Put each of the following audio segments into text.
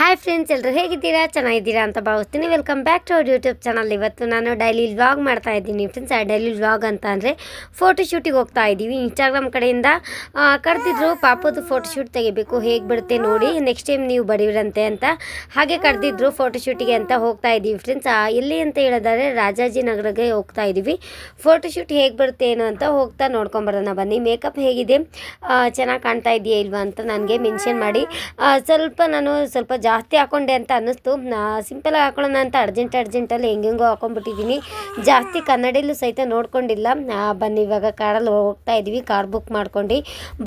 Hi friends ಎಲ್ಲರೂ ಹೇಗಿದ್ದೀರಾ? ಚೆನ್ನಾಗಿದ್ದೀರಾ ಅಂತ ಭಾವಿಸ್ತೀನಿ. Welcome back to our YouTube channel ಇವತ್ತು ನಾನು ಡೈಲಿ ವ್ಲಾಗ್ ಮಾಡ್ತಾ ಇದ್ದೀನಿ. ಫ್ರೆಂಡ್ಸ್ ಆ ಡೈಲಿ ವ್ಲಾಗ್ ಅಂತ ಅಂದರೆ ಫೋಟೋ ಶೂಟಿಗೆ ಹೋಗ್ತಾ ಇದ್ದೀವಿ. ಇನ್ಸ್ಟಾಗ್ರಾಮ್ ಕಡೆಯಿಂದ ಕರೆದಿದ್ರು. ಪಾಪದು ಫೋಟೋ ಶೂಟ್ ತೆಗಿಬೇಕು. ಹೇಗೆ ಬಿಡುತ್ತೆ ನೋಡಿ. ನೆಕ್ಸ್ಟ್ ಟೈಮ್ ನೀವು ಬರೀವ್ರಂತೆ ಅಂತ ಹಾಗೆ ಕರೆದಿದ್ರು ಫೋಟೋ ಶೂಟಿಗೆ ಅಂತ ಹೋಗ್ತಾ ಇದ್ದೀವಿ. ಫ್ರೆಂಡ್ಸ್ ಎಲ್ಲಿ ಅಂತ ಹೇಳಿದರೆ ರಾಜಾಜಿನಗರಗೆ ಹೋಗ್ತಾ ಇದ್ದೀವಿ. ಫೋಟೋ ಶೂಟ್ ಹೇಗೆ ಬರುತ್ತೆ ಏನು ಅಂತ ಹೋಗ್ತಾ ನೋಡ್ಕೊಂಬರೋಣ ಬನ್ನಿ ಮೇಕಪ್ ಹೇಗಿದೆ? ಚೆನ್ನಾಗಿ ಕಾಣ್ತಾ ಇದೆಯಾ ಇಲ್ವಾ ಅಂತ ನನಗೆ ಮೆನ್ಷನ್ ಮಾಡಿ. ಸ್ವಲ್ಪ ನಾನು ಸ್ವಲ್ಪ ಜಾಸ್ತಿ ಹಾಕೊಂಡೆ ಅಂತ ಅನ್ನಿಸ್ತು. ಸಿಂಪಲಾಗಿ ಹಾಕೊಳ್ಳೋಣ ಅಂತ ಅರ್ಜೆಂಟ್ ಅರ್ಜೆಂಟಲ್ಲಿ ಹೆಂಗೆಂಗೋ ಹಾಕೊಂಡ್ಬಿಟ್ಟಿದ್ದೀನಿ. ಜಾಸ್ತಿ ಕನ್ನಡಿಲೂ ಸಹಿತ ನೋಡ್ಕೊಂಡಿಲ್ಲ. ಬನ್ನಿ, ಇವಾಗ ಕಾರಲ್ಲಿ ಹೋಗ್ತಾ ಇದ್ದೀವಿ ಕಾರ್ ಬುಕ್ ಮಾಡ್ಕೊಂಡು.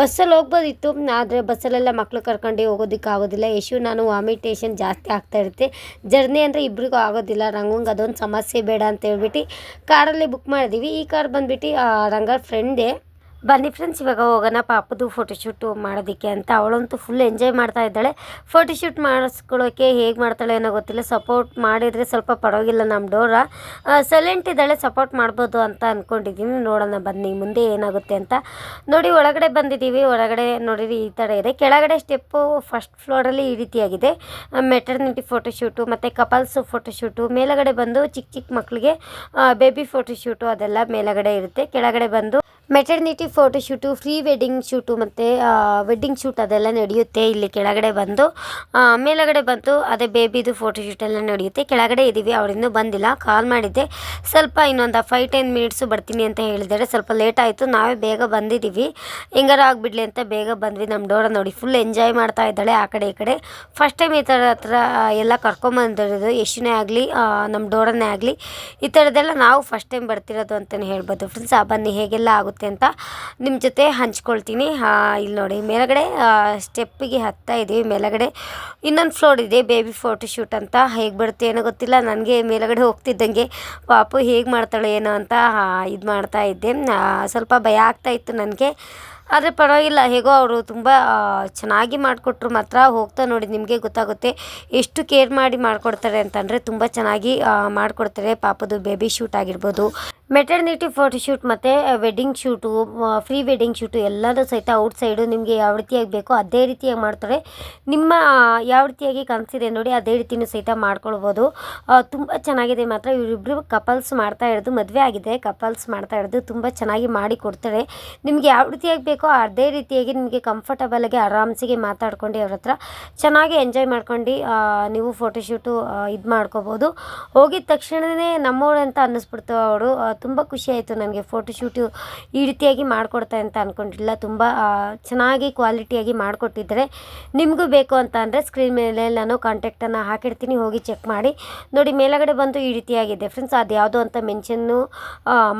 ಬಸ್ಸಲ್ಲಿ ಹೋಗ್ಬೋದಿತ್ತು. ಆದರೆ ಬಸ್ಸಲ್ಲೆಲ್ಲ ಮಕ್ಳು ಕರ್ಕೊಂಡು ಹೋಗೋದಕ್ಕೆ ಆಗೋದಿಲ್ಲ. ಯಶು, ನಾನು ವಾಮಿಟೇಷನ್ ಜಾಸ್ತಿ ಆಗ್ತಾ ಇರುತ್ತೆ. ಜರ್ನಿ ಅಂದರೆ ಇಬ್ಬರಿಗೂ ಆಗೋದಿಲ್ಲ. ರಂಗಂಗೆ ಅದೊಂದು ಸಮಸ್ಯೆ ಬೇಡ ಅಂತ ಹೇಳ್ಬಿಟ್ಟು ಕಾರಲ್ಲಿ ಬುಕ್ ಮಾಡಿದ್ದೀವಿ ಈ ಕಾರ್ ಬಂದ್ಬಿಟ್ಟು ರಂಗ ಫ್ರೆಂಡೇ ಬನ್ನಿ ಫ್ರೆಂಡ್ಸ್ ಇವಾಗ ಹೋಗೋಣ, ಪಾಪದು ಫೋಟೋಶೂಟು ಮಾಡೋದಕ್ಕೆ ಅಂತ. ಅವಳಂತೂ ಫುಲ್ ಎಂಜಾಯ್ ಮಾಡ್ತಾ ಇದ್ದಾಳೆ. ಫೋಟೋಶೂಟ್ ಮಾಡಿಸ್ಕೊಳ್ಳೋಕೆ ಹೇಗೆ ಮಾಡ್ತಾಳೆ ಏನೋ ಗೊತ್ತಿಲ್ಲ. ಸಪೋರ್ಟ್ ಮಾಡಿದರೆ ಸ್ವಲ್ಪ ಪರವಾಗಿಲ್ಲ ನಮ್ಮ ಡೋರ. ಸೈಲೆಂಟ್ ಇದ್ದಾಳೆ ಸಪೋರ್ಟ್ ಮಾಡ್ಬೋದು ಅಂತ ಅಂದ್ಕೊಂಡಿದ್ದೀನಿ ನೋಡೋಣ, ಬನ್ನಿ ಮುಂದೆ ಏನಾಗುತ್ತೆ ಅಂತ. ನೋಡಿ, ಒಳಗಡೆ ಬಂದಿದ್ದೀವಿ. ಒಳಗಡೆ ನೋಡಿರಿ, ಈ ಥರ ಇದೆ. ಕೆಳಗಡೆ ಸ್ಟೆಪ್ಪು ಫಸ್ಟ್ ಫ್ಲೋರಲ್ಲಿ ಈ ರೀತಿಯಾಗಿದೆ. ಮೆಟರ್ನಿಟಿ ಫೋಟೋಶೂಟು ಮತ್ತು ಕಪಲ್ಸ್ ಫೋಟೋಶೂಟು ಮೇಲಗಡೆ ಬಂದು ಚಿಕ್ಕ ಚಿಕ್ಕ ಮಕ್ಕಳಿಗೆ ಬೇಬಿ ಫೋಟೋಶೂಟು ಅದೆಲ್ಲ ಮೇಲಗಡೆ ಇರುತ್ತೆ. ಕೆಳಗಡೆ ಬಂದು maternity photoshoot pre wedding shoot ಮತ್ತು ವೆಡ್ಡಿಂಗ್ ಶೂಟ್ ಅದೆಲ್ಲ ನಡೆಯುತ್ತೆ ಇಲ್ಲಿ ಕೆಳಗಡೆ ಬಂದು. ಮೇಲುಗಡೆ ಬಂದು ಅದೇ ಬೇಬಿದು ಫೋಟೋಶೂಟ್ ಎಲ್ಲ ನಡೆಯುತ್ತೆ. ಕೆಳಗಡೆ ಇದ್ದೀವಿ ಅವರಿನ್ನೂ ಬಂದಿಲ್ಲ. ಕಾಲ್ ಮಾಡಿದ್ದೆ, ಸ್ವಲ್ಪ ಇನ್ನೊಂದು ಫೈವ್ ಟೆನ್ ಮಿನಿಟ್ಸು ಬರ್ತೀನಿ ಅಂತ ಹೇಳಿದ್ದಾರೆ. ಸ್ವಲ್ಪ ಲೇಟ್ ಆಯಿತು, ನಾವೇ ಬೇಗ ಬಂದಿದ್ದೀವಿ ಹಿಂಗಾರ ಆಗಿಬಿಡ್ಲಿ ಅಂತ ಬೇಗ ಬಂದ್ವಿ ನಮ್ಮ ಡೋರ ನೋಡಿ. ಫುಲ್ ಎಂಜಾಯ್ ಮಾಡ್ತಾ ಇದ್ದಾಳೆ ಆ ಕಡೆ ಈ ಕಡೆ. ಫಸ್ಟ್ ಟೈಮ್ ಈ ಥರ ಹತ್ರ ಎಲ್ಲ ಕರ್ಕೊಂಬಂದಿರೋದು ಯಶುನೇ ಆಗಲಿ ನಮ್ಮ ಡೋರನ್ನೇ ಆಗಲಿ. ಈ ಥರದ್ದೆಲ್ಲ ನಾವು ಫಸ್ಟ್ ಟೈಮ್ ಬರ್ತಿರೋದು ಅಂತಲೇ ಹೇಳ್ಬೋದು. ಫ್ರೆಂಡ್ಸ್ ಆ, ಬನ್ನಿ, ಹೇಗೆಲ್ಲ ಆಗುತ್ತೆ ಅಂತ ನಿಮ್ಮ ಜೊತೆ ಹಂಚ್ಕೊಳ್ತೀನಿ. ಇಲ್ಲಿ ನೋಡಿ, ಮೇಲಗಡೆ ಸ್ಟೆಪ್ಪಿಗೆ ಹತ್ತಾ ಇದ್ದೀವಿ ಮೇಲಗಡೆ ಇನ್ನೊಂದು ಫ್ಲೋರ್ ಇದೆ ಬೇಬಿ ಫೋಟೋಶೂಟ್ ಅಂತ. ಹೇಗೆ ಬರುತ್ತೆ ಏನೋ ಗೊತ್ತಿಲ್ಲ. ನನಗೆ ಮೇಲಗಡೆ ಹೋಗ್ತಿದ್ದಂಗೆ, ಪಾಪು ಹೇಗೆ ಮಾಡ್ತಾಳೆ ಏನೋ ಅಂತ ಇದು ಮಾಡ್ತಾ ಇದ್ದೆ. ಸ್ವಲ್ಪ ಭಯ ಆಗ್ತಾ ಇತ್ತು ನನಗೆ. ಆದರೆ ಪರವಾಗಿಲ್ಲ, ಹೇಗೋ ಅವರು ತುಂಬ ಚೆನ್ನಾಗಿ ಮಾಡಿಕೊಟ್ರು ಮಾತ್ರ ಹೋಗ್ತಾ ನೋಡಿ, ನಿಮಗೆ ಗೊತ್ತಾಗುತ್ತೆ ಎಷ್ಟು ಕೇರ್ ಮಾಡಿ ಮಾಡಿಕೊಡ್ತಾರೆ ಅಂತಂದರೆ ತುಂಬ ಚೆನ್ನಾಗಿ ಮಾಡಿಕೊಡ್ತಾರೆ. ಪಾಪದು ಬೇಬಿ ಶೂಟ್ ಆಗಿರ್ಬೋದು ಮೆಟರ್ನಿಟಿ ಫೋಟೋಶೂಟ್ ಮತ್ತು wedding shoot pre wedding shoot ಎಲ್ಲದೂ ಸಹಿತ ಔಟ್ ಸೈಡು ನಿಮಗೆ ಯಾವ ರೀತಿಯಾಗಿ ಬೇಕೋ ಅದೇ ರೀತಿಯಾಗಿ ಮಾಡ್ತಾರೆ. ನಿಮ್ಮ ಯಾವ ರೀತಿಯಾಗಿ ಕನಸಿದೆ ನೋಡಿ, ಅದೇ ರೀತಿಯೂ ಸಹಿತ ಮಾಡ್ಕೊಳ್ಬೋದು. ತುಂಬ ಚೆನ್ನಾಗಿದೆ ಮಾತ್ರ. ಇವರಿಬ್ಬರು ಕಪಲ್ಸ್ ಮಾಡ್ತಾ ಇರೋದು, ಮದುವೆ ಆಗಿದೆ ಕಪಲ್ಸ್ ಮಾಡ್ತಾ ಇರೋದು, ತುಂಬ ಚೆನ್ನಾಗಿ ಮಾಡಿ ಕೊಡ್ತಾರೆ. ನಿಮಗೆ ಯಾವ ರೀತಿಯಾಗಿ ಬೇಕೋ ಅದೇ ರೀತಿಯಾಗಿ ನಿಮಗೆ ಕಂಫರ್ಟಬಲಾಗಿ ಆರಾಮ್ಸಿಗೆ ಮಾತಾಡ್ಕೊಂಡು ಅವ್ರ ಹತ್ರ ಚೆನ್ನಾಗಿ ಎಂಜಾಯ್ ಮಾಡ್ಕೊಂಡು ನೀವು ಫೋಟೋಶೂಟು ಇದು ಮಾಡ್ಕೋಬೋದು. ಹೋಗಿದ ತಕ್ಷಣವೇ ನಮ್ಮವ್ರು ಅಂತ ಅನ್ನಿಸ್ಬಿಡ್ತು ಅವರು. ತುಂಬ ಖುಷಿ ಆಯಿತು ನನಗೆ ಫೋಟೋಶೂಟು ಈ ರೀತಿಯಾಗಿ ಮಾಡಿಕೊಡ್ತಾ ಅಂತ ಅಂದ್ಕೊಂಡಿಲ್ಲ ತುಂಬ ಚೆನ್ನಾಗಿ ಕ್ವಾಲಿಟಿಯಾಗಿ ಮಾಡಿಕೊಟ್ಟಿದ್ದಾರೆ ನಿಮಗೂ ಬೇಕು ಅಂತ ಅಂದರೆ ಸ್ಕ್ರೀನ್ ಮೇಲೆ ನಾನು ಕಾಂಟ್ಯಾಕ್ಟನ್ನು ಹಾಕಿರ್ತೀನಿ ಹೋಗಿ ಚೆಕ್ ಮಾಡಿ. ನೋಡಿ, ಮೇಲಗಡೆ ಬಂದು ಈ ರೀತಿಯಾಗಿದೆ. ಫ್ರೆಂಡ್ಸ್ ಅದು ಯಾವುದೋ ಅಂತ ಮೆನ್ಷನ್ನು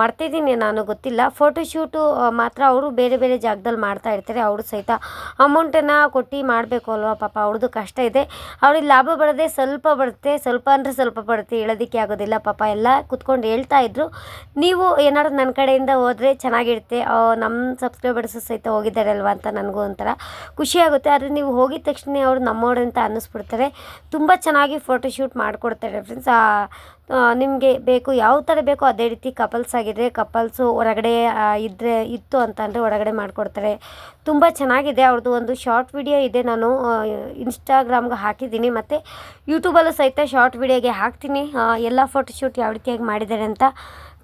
ಮಾಡ್ತಿದ್ದೀನಿ ನಾನು, ಗೊತ್ತಿಲ್ಲ. ಫೋಟೋಶೂಟು ಮಾತ್ರ ಅವರು ಬೇರೆ ಬೇರೆ ಜಾಗದಲ್ಲಿ ಮಾಡ್ತಾ ಇರ್ತಾರೆ, ಅವರು ಸಹಿತ ಅಮೌಂಟನ್ನು ಕೊಟ್ಟು ಮಾಡಬೇಕು ಅಲ್ವಾ? ಪಾಪ ಅವ್ರದ್ದು ಕಷ್ಟ ಇದೆ. ಅವ್ರಿಗೆ ಲಾಭ ಬರದೆ ಸ್ವಲ್ಪ ಬರುತ್ತೆ, ಸ್ವಲ್ಪ ಅಂದರೆ ಸ್ವಲ್ಪ ಬರುತ್ತೆ, ಹೇಳೋದಕ್ಕೆ ಆಗೋದಿಲ್ಲ. ಪಾಪ ಎಲ್ಲ ಕುತ್ಕೊಂಡು ಹೇಳ್ತಾ ಇದ್ರು. ನೀವು ಏನಾದ್ರು ನನ್ನ ಕಡೆಯಿಂದ ಹೋದರೆ ಚೆನ್ನಾಗಿರುತ್ತೆ. ನಮ್ಮ ಸಬ್ಸ್ಕ್ರೈಬರ್ಸು ಸಹಿತ ಹೋಗಿದ್ದಾರೆ ಅಲ್ವಾ ಅಂತ ನನಗೂ ಒಂಥರ ಖುಷಿ ಆಗುತ್ತೆ. ಆದರೆ ನೀವು ಹೋಗಿದ ತಕ್ಷಣ ಅವರು ನಮ್ಮವ್ರು ಅಂತ ಅನ್ನಿಸ್ಬಿಡ್ತಾರೆ. ತುಂಬ ಚೆನ್ನಾಗಿ ಫೋಟೋಶೂಟ್ ಮಾಡಿಕೊಡ್ತಾರೆ ಫ್ರೆಂಡ್ಸ್ ನಿಮಗೆ ಬೇಕು, ಯಾವ ಥರ ಬೇಕೋ ಅದೇ ರೀತಿ ಕಪಲ್ಸ್ ಆಗಿದ್ರೆ ಕಪಲ್ಸು ಹೊರಗಡೆ ಇದ್ದರೆ ಇತ್ತು ಅಂತಂದರೆ ಹೊರಗಡೆ ಮಾಡಿಕೊಡ್ತಾರೆ. ತುಂಬ ಚೆನ್ನಾಗಿದೆ ಅವ್ರದ್ದು ಒಂದು ಶಾರ್ಟ್ ವಿಡಿಯೋ ಇದೆ, ನಾನು ಇನ್ಸ್ಟಾಗ್ರಾಮ್ಗೆ ಹಾಕಿದ್ದೀನಿ. ಮತ್ತು ಯೂಟ್ಯೂಬಲ್ಲೂ ಸಹಿತ ಶಾರ್ಟ್ ವಿಡಿಯೋಗೆ ಹಾಕ್ತೀನಿ. ಎಲ್ಲ ಫೋಟೋಶೂಟ್ ಯಾವ ರೀತಿಯಾಗಿ ಮಾಡಿದ್ದಾರೆ ಅಂತ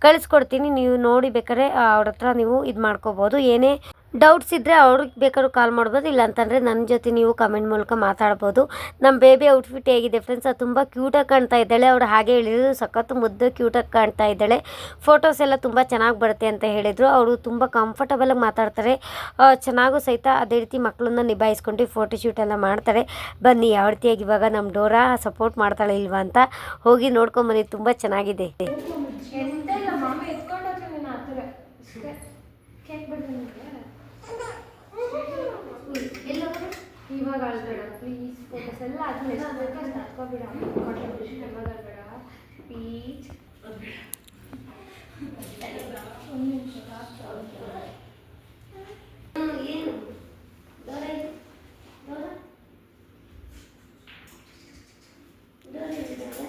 ಕಳಿಸ್ಕೊಡ್ತೀನಿ. ನೀವು ನೋಡಿ ಬೇಕಾದ್ರೆ ಅವ್ರ ಹತ್ರ ನೀವು ಇದು ಮಾಡ್ಕೋಬೋದು. ಏನೇ ಡೌಟ್ಸ್ ಇದ್ದರೆ ಅವ್ರಿಗೆ ಬೇಕಾದ್ರೂ ಕಾಲ್ ಮಾಡ್ಬೋದು ಇಲ್ಲ ಅಂತಂದರೆ ನನ್ನ ಜೊತೆ ನೀವು ಕಮೆಂಟ್ ಮೂಲಕ ಮಾತಾಡ್ಬೋದು. ನಮ್ಮ ಬೇಬಿ ಔಟ್ಫಿಟ್ ಹೇಗಿದೆ ಫ್ರೆಂಡ್ಸ್ ಅದು ತುಂಬ ಕ್ಯೂಟಾಗಿ ಕಾಣ್ತಾ ಇದ್ದಾಳೆ. ಅವ್ರು ಹಾಗೆ ಹೇಳಿದ್ರು, ಸಖತ್ತು ಮುದ್ದು ಕ್ಯೂಟಾಗಿ ಕಾಣ್ತಾ ಇದ್ದಾಳೆ. ಫೋಟೋಸ್ ಎಲ್ಲ ತುಂಬ ಚೆನ್ನಾಗಿ ಬರುತ್ತೆ ಅಂತ ಹೇಳಿದರು. ಅವರು ತುಂಬ ಕಂಫರ್ಟಬಲಾಗಿ ಮಾತಾಡ್ತಾರೆ. ಚೆನ್ನಾಗೂ ಸಹಿತ ಅದೇ ರೀತಿ ಮಕ್ಕಳನ್ನ ನಿಭಾಯಿಸ್ಕೊಂಡು ಫೋಟೋಶೂಟ್ ಎಲ್ಲ ಮಾಡ್ತಾರೆ. ಬನ್ನಿ, ಯಾವ ರೀತಿಯಾಗಿ ಇವಾಗ ನಮ್ಮ ಡೋರಾ ಸಪೋರ್ಟ್ ಮಾಡ್ತಾಳೆ ಇಲ್ವಾ ಅಂತ ಹೋಗಿ ನೋಡ್ಕೊಂಬನ್ನಿ ತುಂಬ ಚೆನ್ನಾಗಿದೆ. ಕೇಕ್ ಬಿಡ್ತೀನಿ ಇವಾಗ ಅಳ್ಬೇಡ ಪ್ಲೀಸ್ ಫೋಟೋಸ್ ಎಲ್ಲ ಆದ್ಮೇಲೆ ತಕ್ಕೋಬೇಡ ಇವಾಗ ಅಳ್ಬೇಡ ಪ್ಲೀಸ್ ಒಂದು ನಿಮಿಷ ಏನು ಡೋರ ಇದು? ಡೋರ? ಡೋರ ಇದೆಯಲ್ಲ?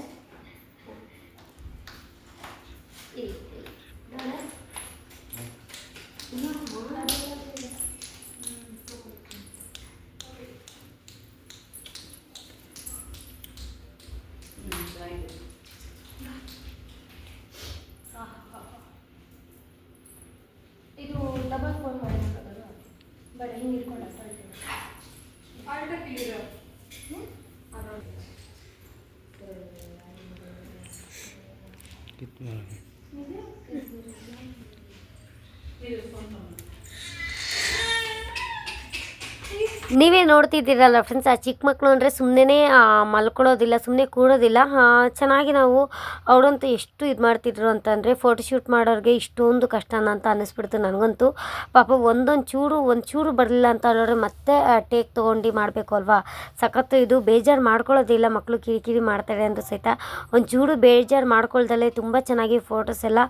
ಇಲ್ಲಿ, ಇಲ್ಲಿ. ಡೋರ? ಇನ್ನೂ ಮಾಡೋದಿಲ್ಲ. ನೀವೇ ನೋಡ್ತಿದ್ದೀರಲ್ಲ ಫ್ರೆಂಡ್ಸ್ ಆ ಚಿಕ್ಕ ಮಕ್ಕಳು ಅಂದರೆ ಸುಮ್ಮನೆ ಮಲ್ಕೊಳ್ಳೋದಿಲ್ಲ ಸುಮ್ಮನೆ ಕೂರೋದಿಲ್ಲ ಆ, ಚೆನ್ನಾಗಿ ನಾವು ಅವರಂತೂ ಎಷ್ಟು ಇದು ಮಾಡ್ತಿದ್ರು ಅಂತಂದರೆ ಫೋಟೋಶೂಟ್ ಮಾಡೋರಿಗೆ ಇಷ್ಟೊಂದು ಕಷ್ಟನ ಅಂತ ಅನ್ನಿಸ್ಬಿಡ್ತು ನನಗಂತೂ. ಪಾಪ ಒಂದೊಂದು ಚೂರು ಒಂದು ಚೂರು ಬರಲಿಲ್ಲ ಅಂತ ಹೇಳಿದ್ರೆ ಮತ್ತೆ ಟೇಕ್ ತೊಗೊಂಡು ಮಾಡಬೇಕು ಅಲ್ವಾ? ಸಖತ್ತು ಇದು ಬೇಜಾರು ಮಾಡ್ಕೊಳ್ಳೋದಿಲ್ಲ ಮಕ್ಕಳು ಕಿರಿಕಿರಿ ಮಾಡ್ತಾರೆ ಅಂತ ಸಹಿತ. ಒಂದು ಚೂರು ಬೇಜಾರು ಮಾಡ್ಕೊಳ್ದಲ್ಲೇ ತುಂಬ ಚೆನ್ನಾಗಿ ಫೋಟೋಸ್ ಎಲ್ಲ